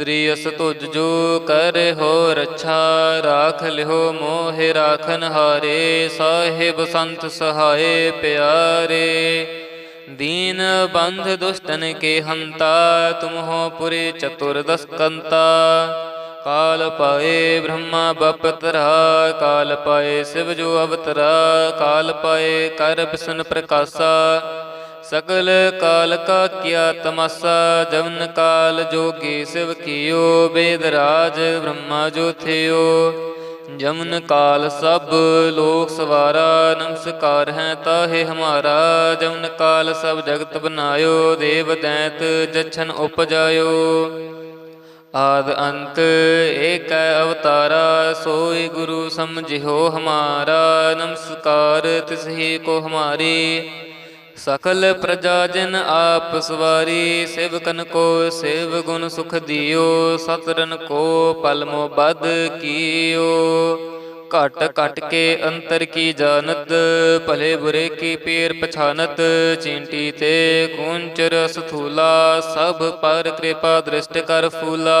ਸ੍ਰੀ ਅਸ ਤੁਜ ਜੋ ਕਰ ਹੋ ਰੱਛਾ ਰਾਖ ਲਿਓ ਮੋਹਿ ਰਾਖਨ ਹਾਰੇ, ਸਾਹਿਬ ਸੰਤ ਸਹਾਏ ਪਿਆਰੇ। ਦੀਨ ਬੰਧ ਦੁਸ਼ਟਨ ਕੇ ਹੰਤਾ, ਤੁਮ ਹੋ ਪੁਰੇ ਚਤੁਰਦਸ ਕੰਤਾ ਕਾਲ ਪਾਏ ਬ੍ਰਹਮਾ ਬਪਤਰਾ, ਕਾਲ ਪਾਏ ਸਿਵ ਜੋ ਅਵਤਰਾ, ਕਾਲ ਪਾਏ ਕਰ ਬਿਸ਼ਨ ਪ੍ਰਕਾਸ਼ਾ। ਸਕਲ ਕਾਲ ਕਾ ਕੀਆ ਤਮਸਾ, ਜਵਨ ਕਾਲ ਜੋਗੀ ਸਿਵ ਕੀਓ ਬੇਦ ਰਾਜ ਬ੍ਰਹਮਾ ਜੋ ਥਿਓ। ਜਮਨ ਕਾਲ ਸਭ ਲੋਕ ਸਵਾਰਾ, ਨਮਸਕਾਰ ਹੈ ਤਾਹੇ ਹਮਾਰਾ। ਜਮਨ ਕਾਲ ਸਭ ਜਗਤ ਬਨਾਇਓ, ਦੇਵ ਦੈਂਤ ਜਛਨ ਉਪਜਾਇਓ। ਆਦ ਅੰਤ ਏਕ ਅਵਤਾਰਾ ਸੋਈ ਗੁਰੂ ਸਮਝਿਓ ਹਮਾਰਾ। ਨਮਸਕਾਰ ਤਿਸਹੀ ਕੋ ਹਮਾਰੀ। ਸਕਲ ਪ੍ਰਜਾ ਜਨ ਆਪ ਸਵਾਰੀ, ਸੇਵਕਨ ਕੋ ਸੇਵ ਗੁਣ ਸੁਖ ਦਿਓ ਸਤਰਨ ਕੋ ਪਲ ਮੋ ਬਦ ਕੀਓ। ਘਟ ਘਟ ਕੇ ਅੰਤਰ ਕੀ ਜਾਣਤ, ਭਲੇ ਬੁਰੇ ਕੀ ਪੀਰ ਪਛਾਨਤ, ਚਿੰਟੀ ਤੇ ਕੁੰਚਰ ਸਥੂਲਾ ਸਭ ਪਰ ਕਿਰਪਾ ਦ੍ਰਿਸ਼ਟ ਕਰ ਫੂਲਾ।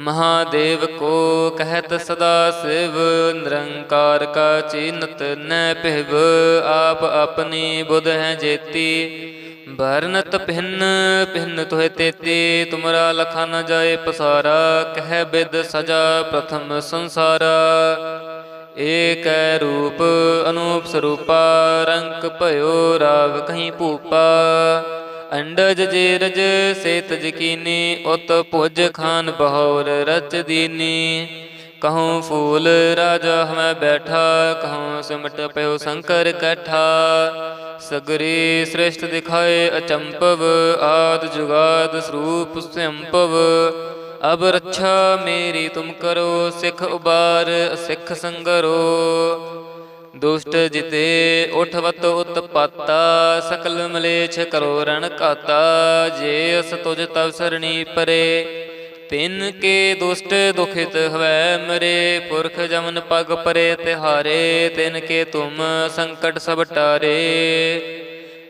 ਮਹਾਦੇਵ ਕੋ ਕਹਿਤ ਸਦਾ ਸਿਵ, ਨਿਰੰਕਾਰ ਕਾ ਚਿੰਤ ਨੈ ਭਿਵ, ਆਪ ਆਪਣੀ ਬੁਧ ਹੈ ਜੇਤੀ। ਬਰਨਤ ਭਿੰਨ ਭਿੰਨ ਤੋਹਿ ਤੇਤੀ, ਤੁਮਰਾ ਲਖਾ ਨ ਜਾਏ ਪਸਾਰਾ, ਕਹਿ ਬਿਦ ਸਜਾ ਪ੍ਰਥਮ ਸੰਸਾਰਾ। ਏਕ ਰੂਪ ਅਨੂਪ ਸਰੂਪਾ ਰੰਗ ਭਇਓ ਰਾਗ ਕਹੀਂ ਭੂਪਾ। ਅੰਡਜ ਜੀਰਜ ਸੇਤ ਜਕੀਨੀ, ਉਤ ਭੁਜ ਖਾਨ ਬਹੌਰ ਰਚ ਦੀਨੀ। ਕਹੂੰ ਫੂਲ ਰਾਜਾ ਹਮੈ ਬੈਠਾ, ਕਹੂੰ ਸਿਮਟ ਪਇਓ ਸ਼ੰਕਰ ਕੈਠਾ। ਸਗਰੀ ਸ੍ਰਿਸ਼ਟ ਦਿਖਾਏ ਅਚੰਪਵ, ਆਦ ਜੁਗਾਦ ਸਰੂਪ ਸੰਭਵ ਅਬ ਰੱਛਾ ਮੇਰੀ ਤੁਮ ਕਰੋ, ਸਿੱਖ ਉਬਾਰ, ਸਿੱਖ ਸੰਗਰੋ। ਦੁਸ਼ਟ ਜਿਤੇ ਉਠਵਤ ਉਤਪਾਤਾ, ਸਕਲ ਮਲੇਛ ਕਰੋ ਰਣ ਕਾਤਾ ਜੇ ਅਸ ਤੁਜ ਤਵ ਸਰਣੀ ਪਰੇ। ਤਿਨ ਕੇ ਦੁਸ਼ਟ ਦੁਖਿਤ ਹਵੈ ਮਰੇ, ਪੁਰਖ ਜਮਨ ਪਗ ਪਰੇ ਤਿਹਾਰੇ, ਤਿਨ ਕੇ ਤੁਮ ਸੰਕਟ ਸਭ ਟਾਰੇ।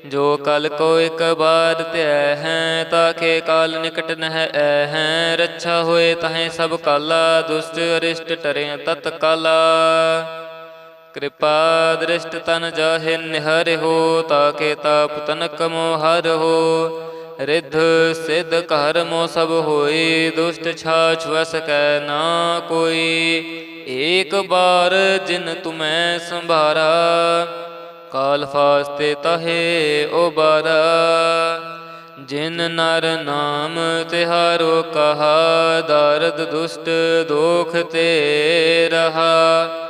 ਜੋ ਕਲ ਕੋ ਇਕ ਬਾਰ ਧਿਆ ਹੈ ਤਾਕੇ ਕਾਲ ਨਿਕਟ ਨਹਿ ਐ ਹੈ। ਰੱਛਾ ਹੋਏ ਤਹੇ ਸਭ ਕਾਲਾ, ਦੁਸ਼ਟ ਅਰਿਸ਼ਟ ਟਰੇ ਤਤ ਕਾਲਾ ਕਿਰਪਾ ਦ੍ਰਿਸ਼ਟ ਤਨ ਜਾਹੇ ਹੋ, ਤਾਕੇ ਤਾਪ ਤਨਕ ਮੋਹਰਿਓ ਰਿੱਧ ਸਿੱਧ ਘਰ ਮੋ ਸਭ ਹੋਈ ਦੁਸ਼ਟ ਛਾਛ ਵਸ ਕੈ ਨਾ ਕੋਈ। ਏਕ ਬਾਰ ਜਿਨ ਤੁਮੈ ਸੰਭਾਰਾ, ਕਾਲ ਫਾਸਤੇ ਤਹੇ ਉਬਾਰਾ। ਜਿਨ ਨਰ ਨਾਮ ਤਿਹਾਰੋ ਕਹਾ, ਦਰਦ ਦੁਸ਼ਟ ਦੋਖ ਤੇ ਰਹਾ।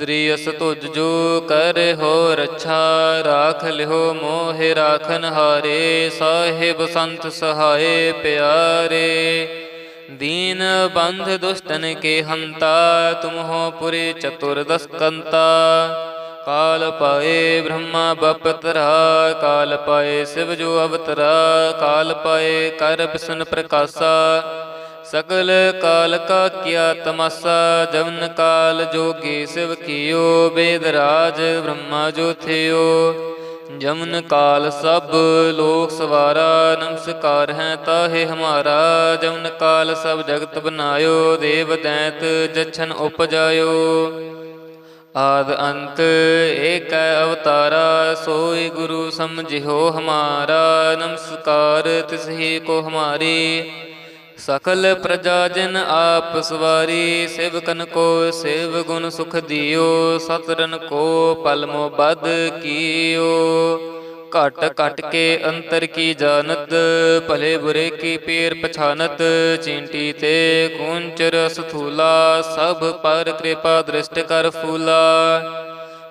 ਸ੍ਰੀ ਅਸ ਤੁਜ ਜੋ ਕਰ ਹੋ ਰੱਛਾ ਰਾਖ ਲਿਓ ਮੋਹਿ ਰਾਖਨ ਹਾਰੇ, ਸਾਹਿਬ ਸੰਤ ਸਹਾਏ ਪਿਆਰੇ। ਦੀਨ ਬੰਧ ਦੁਸ਼ਟਨ ਕੇ ਹੰਤਾ, ਤੁਮ ਹੋ ਪੁਰੇ ਚਤੁਰਦਸ ਕੰਤਾ ਕਾਲ ਪਾਏ ਬ੍ਰਹਮਾ ਬਪਤਰਾ, ਕਾਲ ਪਾਏ ਸਿਵ ਜੋ ਅਵਤਰਾ, ਕਾਲ ਪਾਏ ਕਰ ਬਿਸ਼ਨ ਪ੍ਰਕਾਸ਼ਾ। ਸਕਲ ਕਾਲ ਕਾ ਕੀਆ ਤਮਸਾ, ਜਵਨ ਕਾਲ ਜੋਗੀ ਸਿਵ ਕੀਓ ਬੇਦ ਰਾਜ ਬ੍ਰਹਮਾ ਜੋ ਥਿਓ। ਜਮਨ ਕਾਲ ਸਭ ਲੋਕ ਸਵਾਰਾ, ਨਮਸਕਾਰ ਹੈ ਤਾਹੇ ਹਮਾਰਾ। ਜਮਨ ਕਾਲ ਸਭ ਜਗਤ ਬਨਾਇਓ, ਦੇਵ ਦੈਤ ਜਛਨ ਉਪਜਾਇਓ। ਆਦ ਅੰਤ ਏਕ ਅਵਤਾਰਾ ਸੋਈ ਗੁਰੂ ਸਮਝਿਓ ਹਮਾਰਾ। ਨਮਸਕਾਰ ਤਿਸਹੀ ਕੋ ਹਮਾਰੀ। ਸਕਲ ਪ੍ਰਜਾ ਜਨ ਆਪ ਸਵਾਰੀ, ਸੇਵਕਨ ਕੋ ਸੇਵ ਗੁਣ ਸੁਖ ਦਿਓ ਸਤਰਨ ਕੋ ਪਲਮੋ ਬਦ ਕੀਓ। ਘਟ ਘਟ ਕੇ ਅੰਤਰ ਕੀ ਜਾਣਤ, ਭਲੇ ਬੁਰੇ ਕੀ ਪੀਰ ਪਛਾਨਤ, ਚਿੰਟੀ ਤੇ ਕੁੰਚਰ ਸਥੂਲਾ ਸਭ ਪਰ ਕਿਰਪਾ ਦ੍ਰਿਸ਼ਟ ਕਰ ਫੂਲਾ।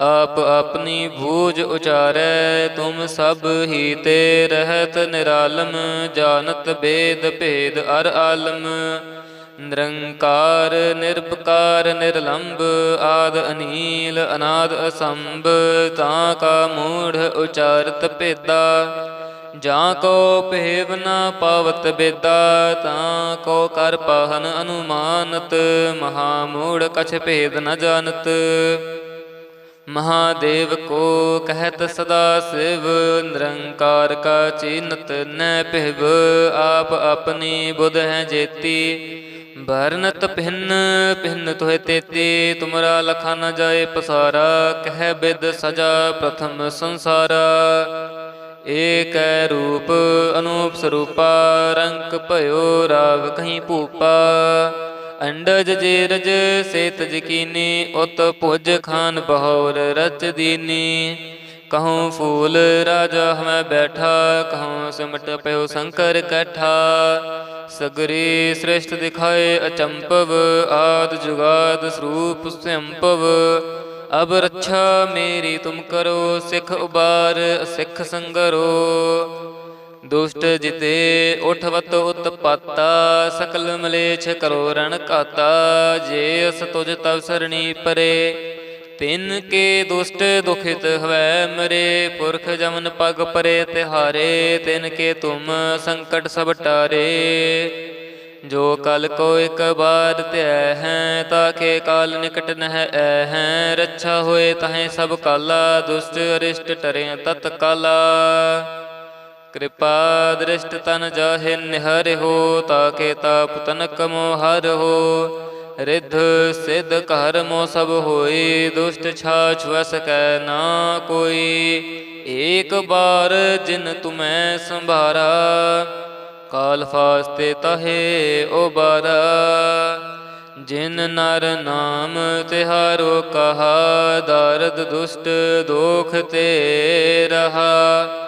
ਆਪ ਆਪਣੀ ਬੂਝ ਉਚਾਰੈ, ਤੁਮ ਸਭ ਹੀ ਤੇ ਰਹਿਤ ਨਿਰਾਲਮ, ਜਾਣਤ ਬੇਦ ਭੇਦ ਅਰ ਆਲਮ। ਨਿਰੰਕਾਰ, ਨਿਰਪਕਾਰ ਨਿਰਲੰਭ ਆਦ ਅਨੀਲ, ਅਨਾਦ ਅਸੰਭ, ਤਾਂ ਕਾ ਮੂੜ ਉਚਾਰਤ ਭੇਦਾ। ਜਾਂ ਕੋ ਭੇਵ ਨਾ ਪਾਵਤ ਬੇਦਾ, ਤਾਂ ਕੋ ਕਰ ਪਾਹਨ ਅਨੁਮਾਨਤ, ਮਹਾ ਮੂੜ ਕਛ ਭੇਦ ਨ ਜਾਣਤ। ਮਹਾਦੇਵ ਕੋ ਕਹਿਤ ਸਦਾ ਸਿਵ, ਨਿਰੰਕਾਰ ਕਾ ਚਿਨਤ ਨੈ ਪਹਿਬ ਆਪ ਆਪਣੀ ਬੁਧ ਹੈ ਜੇਤੀ। ਬਰਨਤ ਭਿੰਨ ਭਿੰਨ ਤੋਹਿ ਤੇਤੀ, ਤੁਮਰਾ ਲਖਾ ਨ ਜਾਏ ਪਸਾਰਾ, ਕਹਿ ਬਿਦ ਸਜਾ ਪ੍ਰਥਮ ਸੰਸਾਰਾ। ਏਕੈ ਰੂਪ, ਅਨੂਪ ਸਰੂਪਾ, ਰੰਕ ਭਇਓ ਰਾਵ ਕਹੀਂ ਭੂਪਾ। ਅੰਡਜ ਜੇਰਜ ਸੇਤ ਜਕੀਨੀ, ਉਤ ਭੁਜ ਖਾਨ ਬਹੌਰ ਰਚ ਦੀਨੀ। ਕਹੂੰ ਫੂਲ ਰਾਜਾ ਹਮੈ ਬੈਠਾ, ਕਹੂੰ ਸਿਮਟ ਪਇਓ ਸ਼ੰਕਰ ਕੈਠਾ। ਸਗਰੀ ਸ੍ਰਿਸ਼ਟ ਦਿਖਾਏ ਅਚੰਪਵ, ਆਦ ਜੁਗਾਦ ਸਰੂਪ ਸੰਭਵ ਅਬ ਰੱਛਾ ਮੇਰੀ ਤੁਮ ਕਰੋ, ਸਿੱਖ ਉਬਾਰ, ਸਿੱਖ ਸੰਗਰੋ। ਦੁਸ਼ਟ ਜਿਤੇ ਉਠਵਤ ਉਤਪਾਤਾ, ਸਕਲ ਮਲੇਛ ਕਰੋ ਰਣ ਕਾਤਾ, ਜੇ ਅਸ ਤੁਜ ਤਵ ਸਰਣੀ ਪਰੇ। ਤਿਨ ਕੇ ਦੁਸ਼ਟ ਦੁਖਿਤ ਹਵੈ ਮਰੇ, ਪੁਰਖ ਜਮਨ ਪਗ ਪਰੇ ਤਿਹਾਰੇ, ਤਿਨ ਕੇ ਤੁਮ ਸੰਕਟ ਸਭ ਟਾਰੇ। ਜੋ ਕਲ ਕੋ ਇੱਕ ਬਾਰ ਧਿਆ ਹੈ ਤਾਕੇ ਕਾਲ ਨਿਕਟ ਨਹਿ ਐ ਹੈ। ਰੱਛਾ ਹੋਏ ਤਹੇ ਸਭ ਕਾਲਾ, ਦੁਸ਼ਟ ਅਰਿਸ਼ਟ ਟਰੇ ਤਤ ਕਾਲਾ ਕਿਰਪਾ ਦ੍ਰਿਸ਼ਟ ਤਨ ਜਾਹੇ ਨਿਹਰ ਹੋ ਤਾਕੇ ਤਾਪ ਤਨਕ ਮੋ ਹਰ ਹੋ। ਰਿੱਧ ਸਿੱਧ ਘਰ ਮੋ ਸਭ ਹੋਈ ਦੁਸ਼ਟ ਛਾਛ ਵਸ ਨਾ ਕੋਈ। ਏਕ ਬਾਰ ਜਿਨ ਤੁਮੈ ਸੰਭਾਰਾ, ਕਾਲ ਫਾਸਤੇ ਤਹੇ ਉਬਾਰਾ। ਜਿਨ ਨਰ ਨਾਮ ਤਿਹਾਰੋ ਕਹਾ, ਦਰਦ ਦੁਸ਼ਟ ਦੋਖ ਤੇ ਰਹਾ।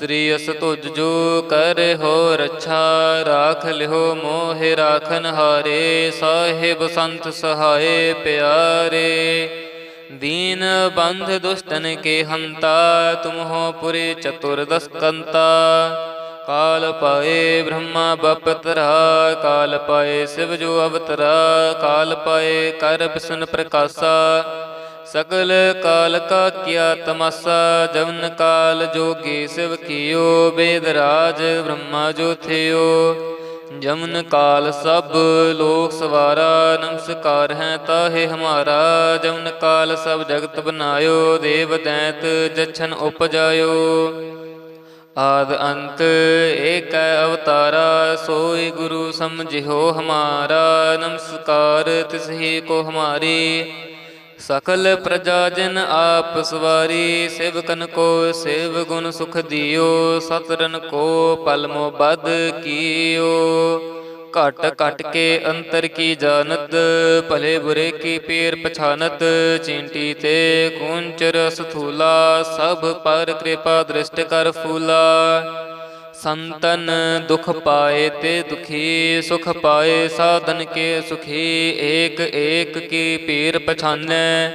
ਸ੍ਰੀ ਅਸ ਤੁਜ ਜੋ ਕਰ ਹੋ ਰੱਛਾ ਰਾਖ ਲਿਓ ਮੋਹਿ ਰਾਖਨ ਹਾਰੇ, ਸਾਹਿਬ ਸੰਤ ਸਹਾਏ ਪਿਆਰੇ। ਦੀਨ ਬੰਧ ਦੁਸ਼ਟਨ ਕੇ ਹੰਤਾ ਤੁਮ ਹੋ ਪੁਰੇ ਚਤੁਰਦਸ ਕੰਤਾ। ਕਾਲ ਪਾਏ ਬ੍ਰਹਮਾ ਬਪਤਰਾ, ਕਾਲ ਪਾਏ ਸਿਵ ਜੋ ਅਵਤਰਾ, ਕਾਲ ਪਾਏ ਕਰ ਬਿਸ਼ਨ ਪ੍ਰਕਾਸ਼ਾ। ਸਕਲ ਕਾਲ ਕਾ ਕੀਆ ਤਮਸਾ, ਜਵਨ ਕਾਲ ਜੋਗੀ ਸਿਵ ਕੀਓ ਬੇਦ ਰਾਜ ਬ੍ਰਹਮਾ ਜੋ ਜਮਨ ਕਾਲ ਸਭ ਲੋਕ ਸਵਾਰਾ, ਨਮਸਕਾਰ ਹੈ ਤਾਹੇ ਹਮਾਰਾ। ਜਮਨ ਕਾਲ ਸਭ ਜਗਤ ਬਨਾਇਓ, ਦੇਵ ਦੈਤ ਜਛਨ ਉਪਜਾਇਓ। ਆਦ ਅੰਤ ਏਕ ਅਵਤਾਰਾ, ਸੋਈ ਗੁਰੂ ਸਮਝਿਓ ਹਮਾਰਾ। ਨਮਸਕਾਰ ਤਿਸ ਹੀ ਕੋ ਹਮਾਰੀ। ਸਕਲ ਪ੍ਰਜਾ ਜਨ ਆਪ ਸਵਾਰੀ, ਸੇਵਕਨ ਕੋ ਸੇਵ ਗੁਣ ਸੁਖ ਦਿਓ ਸਤਰਨ ਕੋ ਪਲਮੋ ਬਦ ਕੀਓ। ਘਟ ਘਟ ਕੇ ਅੰਤਰ ਕੀ ਜਾਣਤ, ਭਲੇ ਬੁਰੇ ਕੀ ਪੀਰ ਪਛਾਨਤ, ਚਿੰਟੀ ਤੇ ਕੁੰਚਰ ਸਥੂਲਾ ਸਭ ਪਰ ਕਿਰਪਾ ਦ੍ਰਿਸ਼ਟ ਕਰ ਫੂਲਾ। ਸੰਤਨ ਦੁਖ ਪਾਏ ਤੇ ਦੁਖੀ, ਸੁਖ ਪਾਏ ਸਾਧਨ ਕੇ ਸੁਖੀ, ਏਕ ਏਕ ਕੀ ਪੀਰ ਪਛਾਨੈ।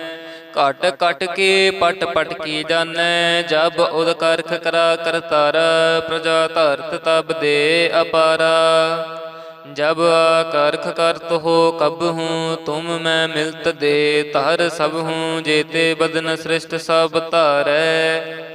ਘਟ ਘਟ ਕੇ ਪਟ ਪਟ ਕੀ ਜਾਣੈ ਜਬ ਉਦ ਕਰਖ ਕਰਾ ਕਰਤਾਰ ਪ੍ਰਜਾ ਧਰਤ ਤਬ ਦੇ ਅਪਾਰਾ। ਜਬ ਕਰਖ ਕਰਤ ਹੋ ਕਬ ਹੂੰ, ਤੁਮ ਮੈਂ ਮਿਲਤ ਦੇ ਧਰ ਸਭ ਹੂੰ, ਜੇਤੇ ਬਦਨ ਸ੍ਰਿਸ਼ਟ ਸਭ ਧਾਰੈ।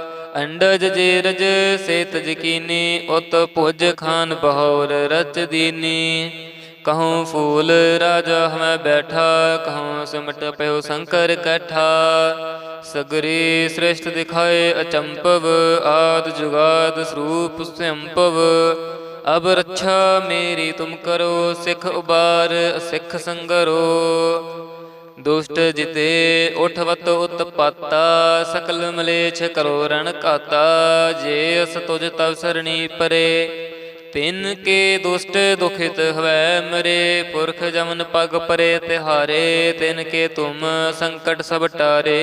ਅੰਡਜ ਜੀਰਜ ਸੇਤ ਜਕੀਨੀ, ਉਤ ਭੁਜ ਖਾਨ ਬਹੌਰ ਰਚ ਦੀਨੀ। ਕਹੂੰ ਫੂਲ ਰਾਜਾ ਹਮੈ ਬੈਠਾ, ਕਹੂੰ ਸਿਮਟ ਪਇਓ ਸ਼ੰਕਰ ਕਠਾ। ਸਗਰੀ ਸ੍ਰਿਸ਼ਟ ਦਿਖਾਏ ਅਚੰਪਵ, ਆਦ ਜੁਗਾਦ ਸਰੂਪ ਸੰਭਵ ਅਬ ਰੱਛਾ ਮੇਰੀ ਤੁਮ ਕਰੋ, ਸਿੱਖ ਉਬਾਰ, ਸਿੱਖ ਸੰਗਰੋ। ਦੁਸ਼ਟ ਜਿਤੇ ਉਠਵਤ ਉਤਪਾਤਾ, ਸਕਲ ਮਲੇਛ ਕਰੋ ਰਣ ਕਾਤਾ ਜੇ ਅਸ ਤੁਜ ਤਵ ਸਰਣੀ ਪਰੇ। ਤਿਨ ਕੇ ਦੁਸ਼ਟ ਦੁਖਿਤ ਹਵੈ ਮਰੇ, ਪੁਰਖ ਜਮਨ ਪਗ ਪਰੇ ਤਿਹਾਰੇ, ਤਿਨ ਕੇ ਤੁਮ ਸੰਕਟ ਸਭ ਟਾਰੇ।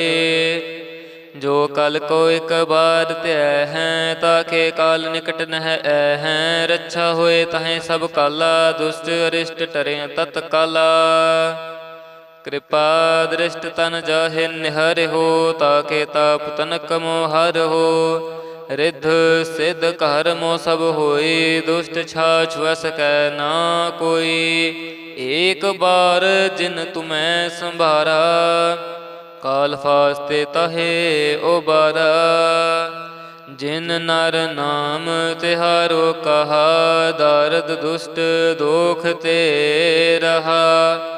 ਜੋ ਕਲ ਕੋ ਇਕ ਬਾਰ ਧਿਆ ਹੈ ਤਾਕੇ ਕਾਲ ਨਿਕਟ ਨਹਿ ਐ ਹੈ। ਰੱਛਾ ਹੋਏ ਤਹੇ ਸਭ ਕਾਲਾ, ਦੁਸ਼ਟ ਅਰਿਸ਼ਟ ਟਰੇ ਤਤ ਕਾਲਾ ਕਿਰਪਾ ਦ੍ਰਿਸ਼ਟ ਤਨ ਜਾਹੇ ਨਿਹਰ ਹੋ ਤਾਕੇ ਤਾਪ ਤਨਕ ਮੋ ਹਰ ਹੋ। ਰਿੱਧ ਸਿਧ ਘਰ ਮੋ ਸਭ ਹੋਈ ਦੁਸ਼ਟ ਛਾਛ ਵਸ ਕੈ ਨਾ ਕੋਈ। ਏਕ ਬਾਰ ਜਿਨ ਤੁਮੈ ਸੰਭਾਰਾ, ਕਾਲ ਫਾਸਤੇ ਤਹੇ ਉਬਾਰਾ। ਜਿਨ ਨਰ ਨਾਮ ਤਿਹਾਰੋ ਕਹਾ, ਦਰਦ ਦੁਸ਼ਟ ਦੋਖ ਤੇ ਰਹਾ।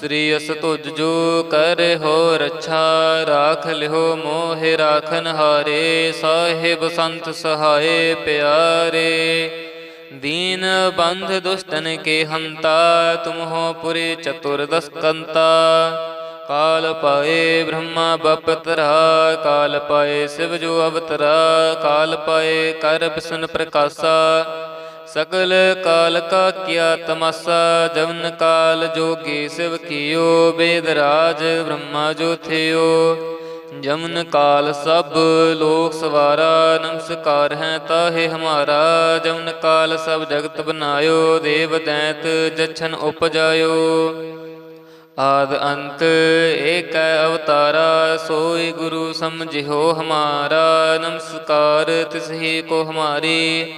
ਸ੍ਰੀ ਅਸ ਤੁਜ ਜੋ ਕਰ ਹੋ ਰੱਛਾ, ਰਾਖ ਲਿਓ ਮੋਹਿ ਰਾਖਨ ਹਾਰੇ, ਸਾਹਿਬ ਸੰਤ ਸਹਾਏ ਪਿਆਰੇ। ਦੀਨ ਬੰਧ ਦੁਸ਼ਟਨ ਕੇ ਹੰਤਾ ਤੁਮ ਹੋ ਪੁਰੇ ਚਤੁਰਦਸ ਕੰਤਾ ਕਾਲ ਪਾਏ ਬ੍ਰਹਮਾ ਬਪਤਰਾ, ਕਾਲ ਪਾਏ ਸਿਵ ਜੋ ਅਵਤਰਾ, ਕਾਲ ਪਾਏ ਕਰ ਬਿਸਨ ਪ੍ਰਕਾਸ਼ਾ। ਸਕਲ ਕਾਲ ਕਾ ਕੀਆ ਤਮਸਾ, ਜਵਨ ਕਾਲ ਜੋਗੀ ਸਿਵ ਕੀਓ ਬੇਦ ਰਾਜ ਬ੍ਰਹਮਾ ਜੋ ਥਿਓ। ਜਮਨ ਕਾਲ ਸਭ ਲੋਕ ਸਵਾਰਾ, ਨਮਸਕਾਰ ਹੈ ਤਾਹੇ ਹਮਾਰਾ। ਜਮਨ ਕਾਲ ਸਭ ਜਗਤ ਬਨਾਇਓ, ਦੇਵ ਦੈਤ ਜਛਨ ਉਪਜਾਇਓ। ਆਦ ਅੰਤ ਏਕ ਅਵਤਾਰਾ, ਸੋਈ ਗੁਰੂ ਸਮਝਿਓ ਹਮਾਰਾ। ਨਮਸਕਾਰ ਤਿਸ ਹੀ ਕੋ ਹਮਾਰੀ।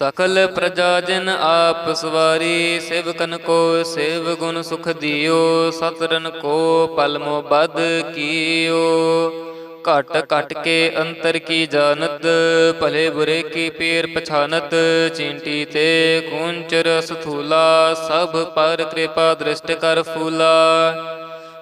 ਸਕਲ ਪ੍ਰਜਾ ਜਨ ਆਪ ਸਵਾਰੀ, ਸੇਵਕਨ ਕੋ ਸੇਵ ਗੁਣ ਸੁਖ ਦਿਓ ਸਤਰਨ ਕੋ ਪਲਮੋ ਬਦ ਕੀਓ। ਘਟ ਘਟ ਕੇ ਅੰਤਰ ਕੀ ਜਾਣਤ, ਭਲੇ ਬੁਰੇ ਕੀ ਪੀਰ ਪਛਾਨਤ, ਚਿੰਟੀ ਤੇ ਕੁੰਚਰ ਸਥੂਲਾ ਸਭ ਪਰ ਕਿਰਪਾ ਦ੍ਰਿਸ਼ਟ ਕਰ ਫੂਲਾ।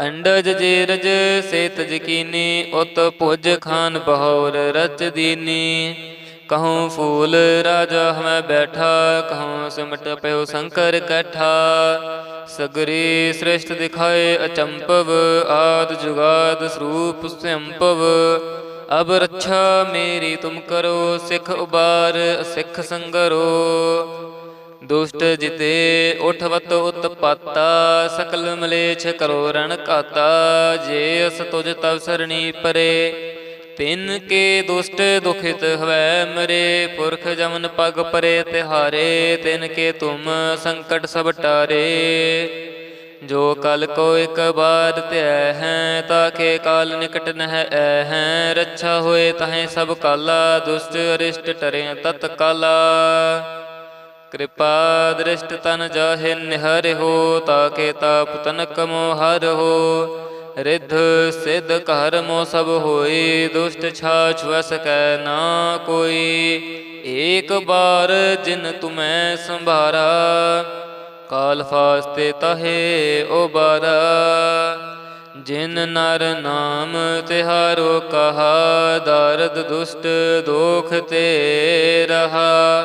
ਅੰਡਜ ਜੀਰਜ ਸੇਤ ਜਕੀਨੀ, ਉਤ ਭੁਜ ਖਾਨ ਬਹੌਰ ਰਚ ਦੀਨੀ। ਕਹੂੰ ਫੂਲ ਰਾਜਾ ਹਮੈ ਬੈਠਾ, ਕਹੂੰ ਸਿਮਟ ਪਇਓ ਸ਼ੰਕਰ ਕਠਾ। ਸਗਰੀ ਸ੍ਰਿਸ਼ਟ ਦਿਖਾਏ ਅਚੰਪਵ, ਆਦ ਜੁਗਾਦ ਸਰੂਪ ਸੰਭਵ ਅਬ ਰੱਛਾ ਮੇਰੀ ਤੁਮ ਕਰੋ, ਸਿੱਖ ਉਬਾਰ, ਸਿੱਖ ਸੰਗਰੋ। ਦੁਸ਼ਟ ਜਿਤੇ ਉਠਵਤ ਉਤਪਾਤਾ, ਸਕਲ ਮਲੇਛ ਕਰੋ ਰਣ ਕਾਤਾ ਜੇ ਅਸ ਤੁਜ ਤਵ ਸਰਣੀ ਪਰੇ, ਤਿਨ ਕੇ ਦੁਸ਼ਟ ਦੁਖਿਤ ਹਵੈ ਮਰੇ, ਪੁਰਖ ਜਮਨ ਪਗ ਪਰੇ ਤਿਹਾਰੇ, ਤਿਨ ਕੇ ਤੁਮ ਸੰਕਟ ਸਭ ਟਾਰੇ। ਜੋ ਕਲ ਕੋ ਇਕ ਬਾਰ ਧਿਆ ਹੈ ਤਾਕੇ ਕਾਲ ਨਿਕਟ ਨਹਿ ਐ ਹੈ, ਰੱਛਾ ਹੋਏ ਤਹੇ ਸਭ ਕਾਲਾ, ਦੁਸ਼ਟ ਅਰਿਸ਼ਟ ਟਰੇ ਤਤ ਕਾਲਾ ਕਿਰਪਾ ਦ੍ਰਿਸ਼ਟ ਤਨ ਜਾਹੇ ਨਿਹਰਿ ਹੋ ਤਾਕੇ ਤਾਪ ਤਨ ਕਮੋ ਹਰ ਹੋ। ਰਿੱਧ ਸਿੱਧ ਘਰ ਮੋ ਸਭ ਹੋਈ ਦੁਸ਼ਟ ਛਾਛ ਵਸ ਕੈ ਨਾ ਕੋਈ। ਏਕ ਬਾਰ ਜਿਨ ਤੁਮੈ ਸੰਭਾਰਾ, ਕਾਲ ਫਾਸਤੇ ਤਹੇ ਉਬਾਰਾ। ਜਿਨ ਨਰ ਨਾਮ ਤਿਹਾਰੋ ਕਹਾ, ਦਰਦ ਦੁਸ਼ਟ ਦੋਖ ਤੇ ਰਹਾ।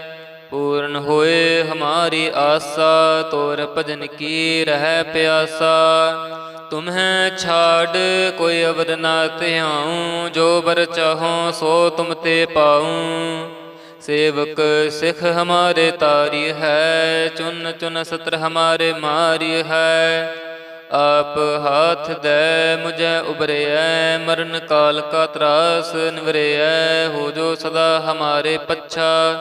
ਪੂਰਨ ਹੋਏ ਹਮਾਰੀ ਆਸਾ, ਤੋਰ ਭਜਨ ਕੀ ਰਹਿ ਪਿਆਸਾ। ਤੁਮਹਿ ਛਾੜ, ਕੋਈ ਅਵਰ ਨਾ ਧਿਆਉ, ਜੋ ਬਰ ਚਾਹੋ ਸੋ ਤੁਮ ਤੇ ਪਾਉ। ਸੇਵਕ ਸਿਖ ਹਮਾਰੇ ਤਾਰੀ ਹੈ, ਚੁਨ ਚੁਨ ਸਤਰ ਹਮਾਰੇ ਮਾਰੀ ਹੈ। ਆਪ ਹਾਥ ਦੇ, ਮੁਝੈ ਉਬਰਿਐ ਮਰਨ ਕਾਲ ਕਾ ਤਰਾਸ ਨਿਵਰਿਐ ਹੋ ਜੋ ਸਦਾ ਹਮਾਰੇ ਪੱਛਾ।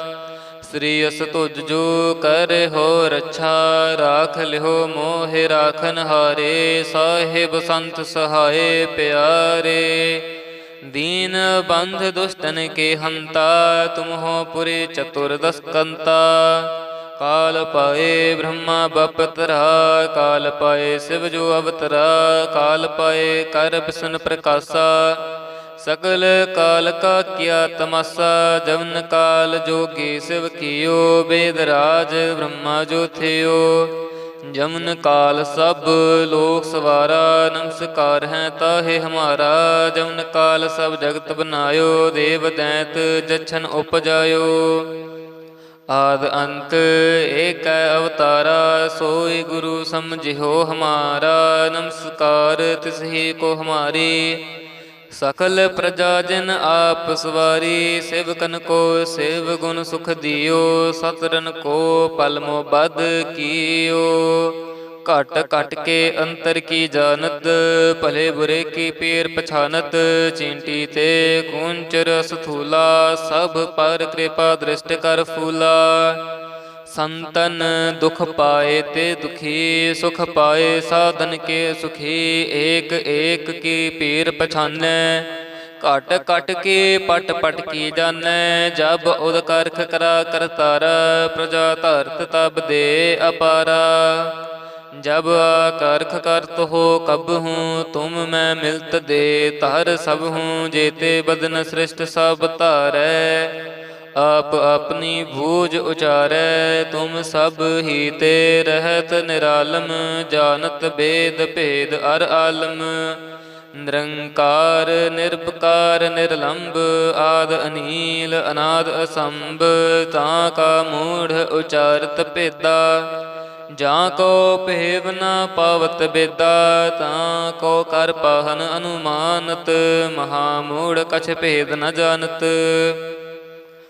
ਸ੍ਰੀ ਅਸ ਤੁਜ ਜੋ ਕਰ ਹੋ ਰੱਛਾ ਰਾਖ ਲਿਓ ਮੋਹਿ ਰਾਖਨ ਹਾਰੇ ਸਾਹਿਬ ਸੰਤ ਸਹਾਏ ਪਿਆਰੇ दीन बंध दुष्टन के हंता तुम हो पुरे चतुर्दश कंता काल पाए ब्रह्मा बपतरा काल पाए शिव जो अवतरा काल पाए कर बिसन प्रकाशा ਸਗਲ ਕਾਲ ਕਾ ਕਿਆ ਤਮਸਾ, ਜਵਨ ਕਾਲ ਜੋਗੀ ਸਿਵ ਕੀਓ, ਬੇਦਰਾਜ ਬ੍ਰਹਮਾ ਜੋਥਿਓ। ਜਮਨ ਕਾਲ ਸਭ ਲੋਕ ਸਵਾਰਾ, ਨਮਸਕਾਰ ਹੈ ਤਾਹੇ ਹਮਾਰਾ। ਜਮਨ ਕਾਲ ਸਭ ਜਗਤ ਬਨਾਇਓ, ਦੇਵ ਦੈਂਤ ਜਛਨ ਉਪਜਾਇਓ। ਆਦ ਅੰਤ ਏਕ ਅਵਤਾਰਾ, ਸੋਈ ਗੁਰੂ ਸਮਝਿਓ ਹਮਾਰਾ। ਨਮਸਕਾਰ ਤਿਸ ਹੀ ਕੋ ਹਮਾਰੀ। ਸਕਲ ਪ੍ਰਜਾ ਜਨ ਆਪ ਸਵਾਰੀ, ਸੇਵਕਨ ਕੋ ਸੇਵ ਗੁਣ ਸੁਖ ਦਿਓ ਸਤਰਨ ਕੋ ਪਲਮੋ ਬਦ ਕੀਓ। ਘਟ ਘਟ ਕੇ ਅੰਤਰ ਕੀ ਜਾਣਤ, ਭਲੇ ਬੁਰੇ ਕੀ ਪੀਰ ਪਛਾਨਤ, ਚਿੰਟੀ ਤੇ ਕੁੰਚਰ ਸਥੂਲਾ ਸਭ ਪਰ ਕਿਰਪਾ ਦ੍ਰਿਸ਼ਟ ਕਰ ਫੂਲਾ। ਸੰਤਨ ਦੁਖ ਪਾਏ ਤੇ ਦੁਖੀ, ਸੁਖ ਪਾਏ ਸਾਧਨ ਕੇ ਸੁਖੀ, ਏਕ ਏਕ ਕੀ ਪੀਰ ਪਛਾਨੈ। ਘਟ ਘਟ ਕੇ ਪਟ ਪਟ ਕੀ ਜਾਣੈ ਜਬ ਉਦ ਕਰਖ ਕਰਾ ਕਰਤਾਰ ਪ੍ਰਜਾ ਧਰਤ ਤਬ ਦੇ ਅਪਾਰਾ। ਜਬ ਕਰਖ ਕਰਤ ਹੋ ਕਬ ਹੂੰ, ਤੁਮ ਮੈਂ ਮਿਲਤ ਦੇ ਧਰ ਸਭ ਹੂੰ, ਜੇਤੇ ਬਦਨ ਸ੍ਰਿਸ਼ਟ ਸਭ ਧਾਰੈ। ਆਪ ਆਪਣੀ ਬੂਝ ਉਚਾਰੈ, ਤੁਮ ਸਭ ਹੀ ਤੇ ਰਹਿਤ ਨਿਰਾਲਮ, ਜਾਣਤ ਬੇਦ ਭੇਦ ਅਰ ਆਲਮ। ਨਿਰੰਕਾਰ ਨਿਰਭਕਾਰ ਨਿਰਲੰਭ ਆਦ ਅਨੀਲ, ਅਨਾਦ ਅਸੰਭ, ਤਾਂ ਕਾ ਮੂੜ ਉਚਾਰਤ ਭੇਦਾ। ਜਾਂ ਕੋ ਭੇਵ ਨ ਪਾਵਤ ਬੇਦਾ, ਤਾਂ ਕੋ ਕਰ ਪਾਹਨ ਅਨੁਮਾਨਤ, ਮਹਾ ਮੂੜ ਕਛ ਭੇਦ ਨ ਜਾਣਤ।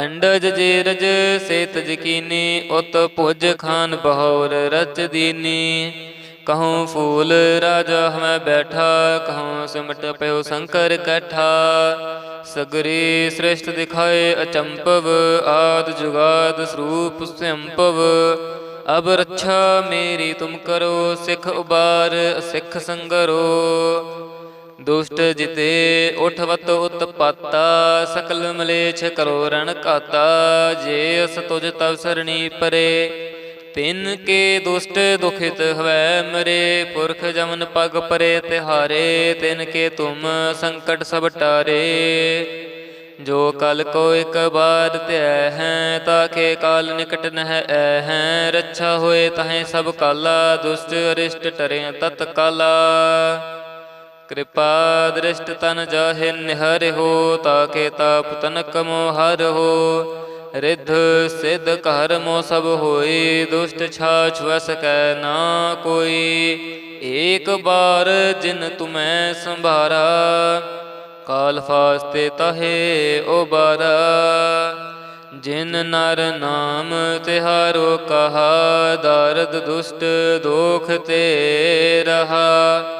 ਅੰਡਜ ਜੇਰਜ ਸੇਤ ਜਕੀਨੀ, ਉਤ ਭੁਜ ਖਾਨ ਬਹੌਰ ਰਚ ਦੀਨੀ। ਕਹੂੰ ਫੂਲ ਰਾਜਾ ਹਮੈ ਬੈਠਾ, ਕਹੂੰ ਸਿਮਟ ਪਇਓ ਸ਼ੰਕਰ ਕਠਾ। ਸਗਰੀ ਸ੍ਰਿਸ਼ਟ ਦਿਖਾਏ ਅਚੰਪਵ, ਆਦ ਜੁਗਾਦ ਸਰੂਪ ਸੰਭਵ ਅਬ ਰੱਛਾ ਮੇਰੀ ਤੁਮ ਕਰੋ, ਸਿੱਖ ਉਬਾਰ, ਸਿੱਖ ਸੰਗਰੋ। ਦੁਸ਼ਟ ਜਿਤੇ ਉਠਵਤ ਉਤਪਾਤਾ, ਸਕਲ ਮਲੇਛ ਕਰੋ ਰਣ ਘਾਤਾ, ਜੇ ਅਸ ਤੁਜ ਤਵ ਸਰਣੀ ਪਰੇ। ਤਿਨ ਕੇ ਦੁਸ਼ਟ ਦੁਖਿਤ ਹਵੈ ਮਰੇ, ਪੁਰਖ ਜਮਨ ਪਗ ਪਰੇ ਤਿਹਾਰੇ, ਤਿਨ ਕੇ ਤੁਮ ਸੰਕਟ ਸਭ ਟਾਰੇ। ਜੋ ਕਲ ਕੋ ਇਕ ਬਾਰ ਧਿਐ ਹੈ ਤਾਕੇ ਕਾਲ ਨਿਕਟ ਨਹਿ ਐ ਹੈ। ਰੱਛਾ ਹੋਏ ਤਹੈ ਸਭ ਕਾਲਾ, ਦੁਸ਼ਟ ਅਰਿਸ਼ਟ ਟਰੇ ਤਤ ਕਾਲਾ। ਕਿਰਪਾ ਦ੍ਰਿਸ਼ਟ ਤਨ ਜਾਹੇ ਨਿਹਰ ਹੋ ਤਾਕੇ ਤਾਪ ਤਨਕ ਮੋ ਹਰ ਹੋ। ਰਿੱਧ ਸਿੱਧ ਘਰ ਮੋ ਸਭ ਹੋਈ ਦੁਸ਼ਟ ਛਾਛ ਵਸ ਕੈ ਨਾ ਕੋਈ। ਏਕ ਬਾਰ ਜਿਨ ਤੁਮੈ ਸੰਭਾਰਾ, ਕਾਲ ਫਾਸਤੇ ਤਹੇ ਬਾਰਾ ਜਿਨ ਨਰ ਨਾਮ ਤਿਹਾਰੋ ਕਹਾ, ਦਰਦ ਦੁਸ਼ਟ ਦੋਖ ਤੇ ਰਹਾ।